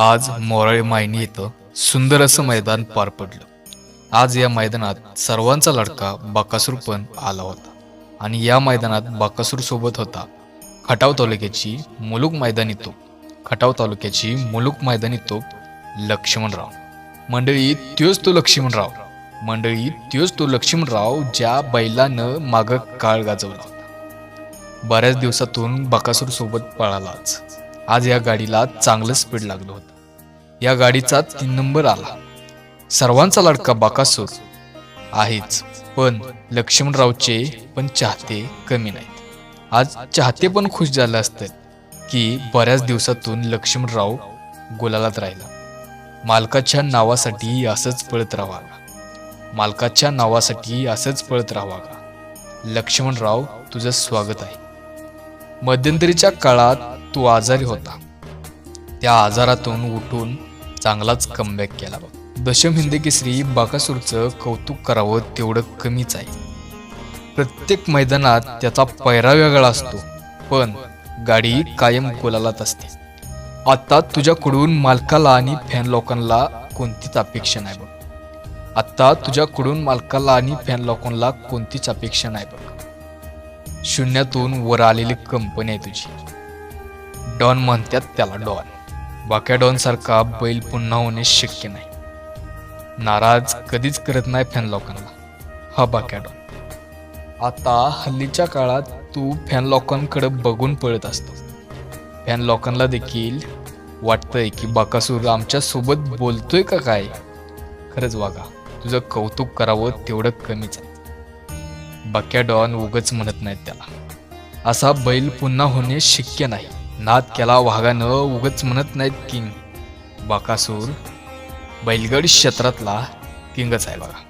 आज मोराळे मायनी इथं सुंदर असं मैदान पार पडलं. आज या मैदानात सर्वांचा लडका बाकासूर पण आला होता आणि या मैदानात बाकासूर सोबत होता खटाव तालुक्याची मुलुक मैदानी तोप खटाव तालुक्याची मुलुक मैदानी तोप लक्ष्मणराव. मंडळी त्योच तो लक्ष्मणराव. मंडळी त्योच तो लक्ष्मणराव ज्या बैलानं माग काळ गाजवला होता. बऱ्याच दिवसातून बकासूर सोबत पळालाच. आज या गाडीला चांगलं स्पीड लागलं होतं. या गाडीचा तीन नंबर आला. सर्वांचा लाडका बाकासूर आहेच पण लक्ष्मणरावचे पण चाहते कमी नाहीत. आज चाहते पण खुश झाले असतात की बऱ्याच दिवसातून लक्ष्मणराव गुलालात राहिला. मालकाच्या नावासाठी असंच पळत राहावा. मालकाच्या नावासाठी असंच पळत राहावा. लक्ष्मणराव तुझं स्वागत आहे. मध्यंतरीच्या काळात तू आजारी होता. त्या आजारातून उठून चांगलाच कमबॅक केला दशम हिंदी केसरी बाकासूरचं कौतुक करावं तेवढं कमीच आहे. प्रत्येक मैदानात त्याचा पैरा वेगळा असतो पण गाडी कायम गोलालात असते. आता तुझ्याकडून मालकाला आणि फॅन लोकांना कोणतीच अपेक्षा नाही बघ. आता तुझ्याकडून मालकाला आणि फॅन लोकांना कोणतीच अपेक्षा नाही बघ. शून्यातून वर आलेली कंपनी आहे तुझी. डॉन म्हणतात त्याला डॉन. बाक्या डॉन सारखा बैल पुन्हा होणे शक्य नाही. नाराज कधीच करत नाही फॅन लोकांना. हा बाक्या डॉन. आता हल्लीच्या काळात तू फॅन लोकांकडे बघून पळत असतो. फॅन लोकांना देखील वाटतंय की बाकासूर आमच्यासोबत बोलतोय का काय? खरंच वागा तुझं कौतुक करावं तेवढं कमीच आहे. बक्या डॉन उगच म्हणत नाहीत त्याला. असा बैल पुन्हा होणे शक्य नाही. नाद केला वाघानं उगच म्हणत नाहीत किंग. बाकासूर बैलगड क्षेत्रातला किंगच आहे बघा.